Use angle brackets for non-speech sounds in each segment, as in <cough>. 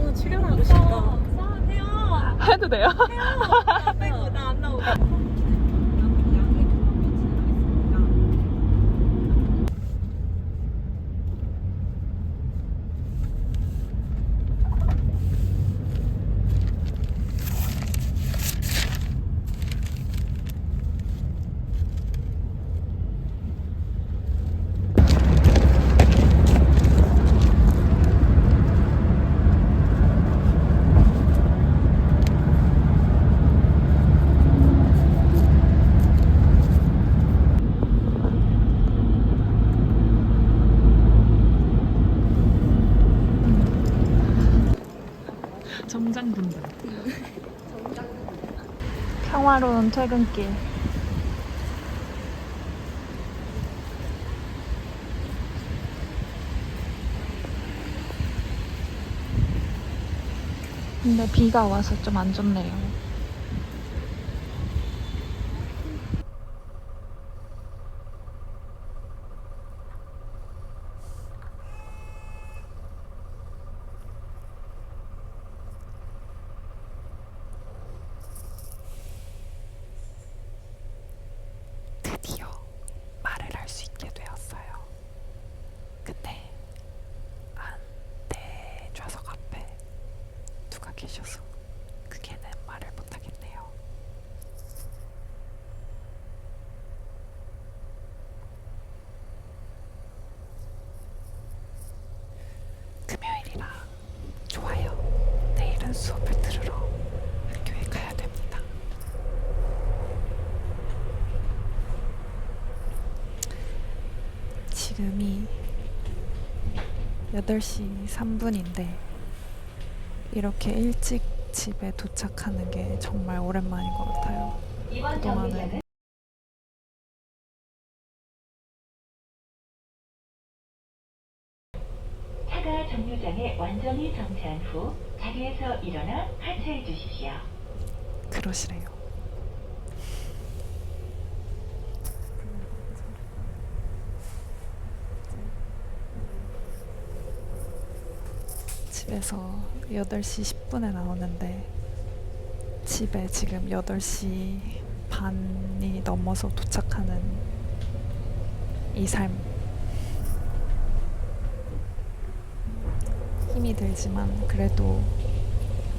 어, 출연하고 싶다. 해도 돼요? 빼고 나안 나오게. 정장 분다. 평화로운 퇴근길. 근데 비가 와서 좀 안 좋네요. 드디어 말을 할 수 있게 되었어요. 근데 안내 좌석 앞에 누가 계셔서 그게는 말을 못 하겠네요. 금요일이라 좋아요. 내일은 수업을 들으러 학교에 가야 됩니다. 지금이 8시 3분인데 이렇게 일찍 집에 도착하는 게 정말 오랜만인 것 같아요. 그동안은 차가 정류장에 완전히 정차한 후 자리에서 일어나 하차해 주십시오. 그러시래요. 집에서 8시 10분에 나오는데 집에 지금 8시 반이 넘어서 도착하는 이 삶. 힘이 들지만 그래도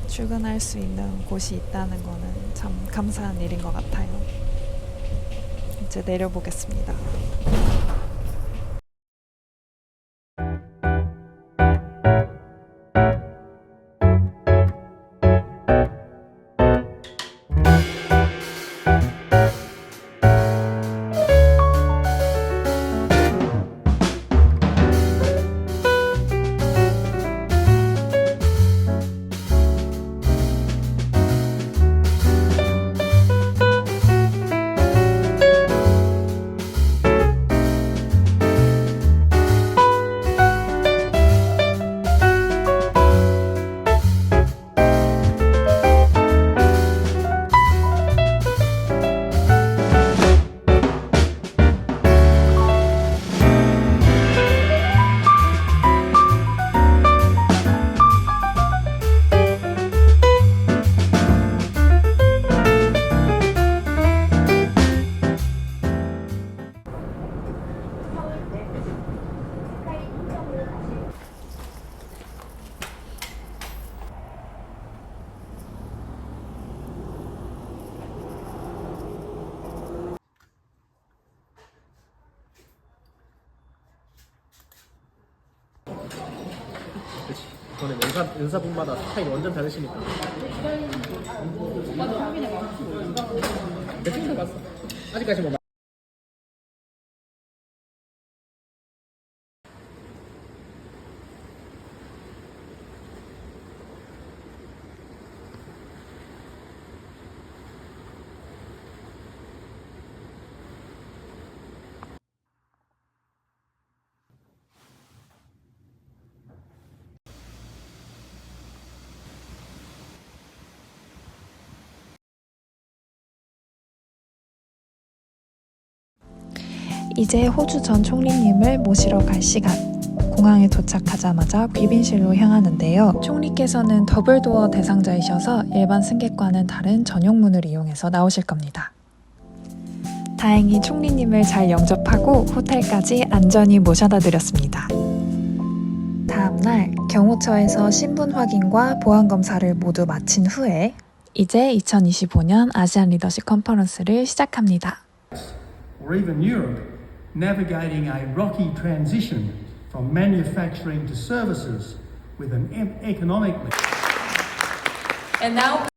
출근할 수 있는 곳이 있다는 거는 참 감사한 일인 것 같아요. 이제 내려보겠습니다. 이번에 연사 연사분마다 스타일이 완전 다르시니까. 대충 봤어. 아직까지 뭐. 이제 호주 전 총리님을 모시러 갈 시간. 공항에 도착하자마자 귀빈실로 향하는데요. 총리께서는 더블 도어 대상자이셔서 일반 승객과는 다른 전용문을 이용해서 나오실 겁니다. 다행히 총리님을 잘 영접하고 호텔까지 안전히 모셔다 드렸습니다. 다음날 경호처에서 신분 확인과 보안 검사를 모두 마친 후에 이제 2025년 아시안 리더십 컨퍼런스를 시작합니다. or even Europe, navigating a rocky transition from manufacturing to services with an economically think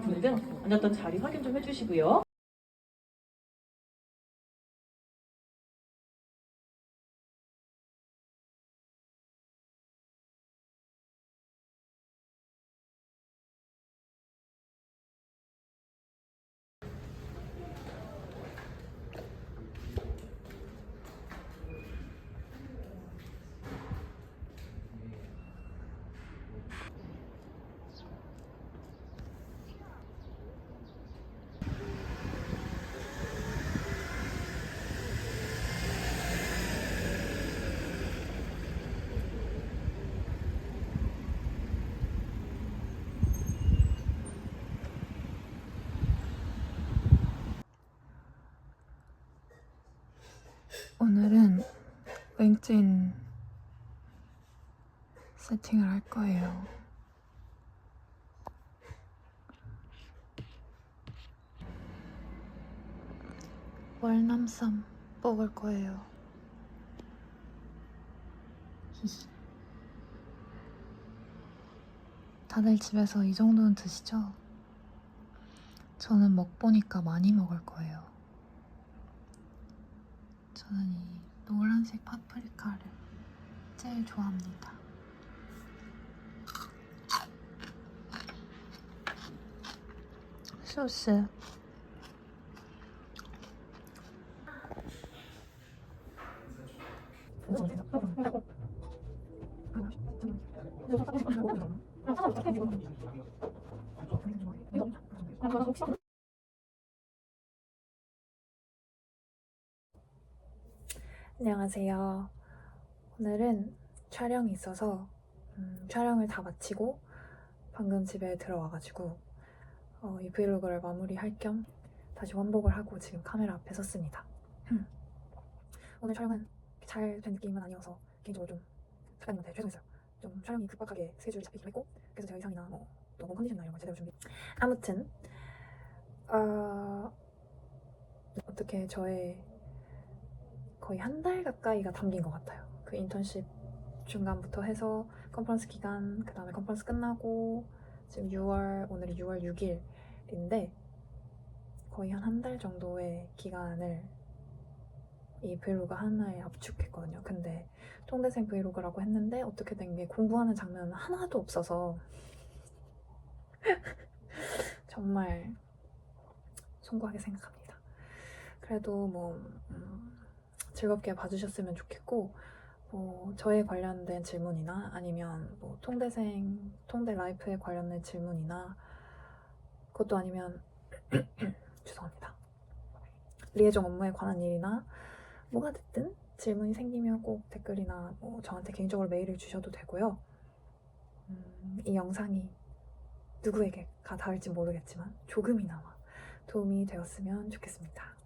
분들 앉았던 자리 확인 좀 해주시고요. 오늘은 랭진 세팅을 할 거예요. 월남쌈 먹을 거예요. <laughs> 다들 집에서 이 정도는 드시죠? 저는 먹보니까 많이 먹을 거예요. 저는 이 노란색 파프리카를 제일 좋아합니다. 소스. 안녕하세요. 오늘은 촬영이 있어서 음, 촬영을 다 마치고 방금 집에 들어와가지고 어, 이 브이로그를 마무리할 겸 다시 환복을 하고 지금 카메라 앞에 섰습니다. 오늘 촬영은 잘 된 느낌은 아니어서 개인적으로 좀 작가님한테 죄송했어요. 좀 촬영이 급박하게 스케줄이 잡히기도 했고 그래서 제가 의상이나 뭐 녹음 컨디션이나 이런 걸 제대로 준비 아무튼 어, 어떻게 저의 거의 한 달 가까이가 담긴 것 같아요. 그 인턴십 중간부터 해서 컨퍼런스 기간, 그 다음에 컨퍼런스 끝나고 지금 6월, 오늘이 6월 6일인데 거의 한 한 달 정도의 기간을 이 브이로그 하나에 압축했거든요. 근데 통대생 브이로그라고 했는데 어떻게 된 게 공부하는 장면은 하나도 없어서 <laughs> 정말 송구하게 생각합니다. 그래도 뭐 음, 즐겁게 봐주셨으면 좋겠고 뭐 저에 관련된 질문이나 아니면 뭐 통대생 통대 라이프에 관련된 질문이나 그것도 아니면 <clears throat> 죄송합니다 리에종 업무에 관한 일이나 뭐가 됐든 질문이 생기면 꼭 댓글이나 뭐 저한테 개인적으로 메일을 주셔도 되고요 음, 이 영상이 누구에게 가 닿을지 모르겠지만 조금이나마 도움이 되었으면 좋겠습니다.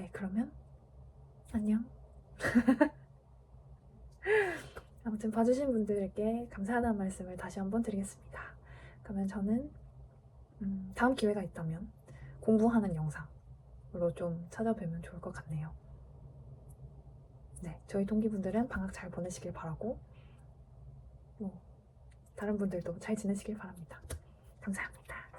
네, 그러면 안녕. <laughs> 아무튼 봐주신 분들께 감사하다는 말씀을 다시 한번 드리겠습니다. 그러면 저는 음, 다음 기회가 있다면 공부하는 영상으로 좀 찾아뵈면 좋을 것 같네요. 네, 저희 동기분들은 방학 잘 보내시길 바라고 뭐 다른 분들도 잘 지내시길 바랍니다. 감사합니다.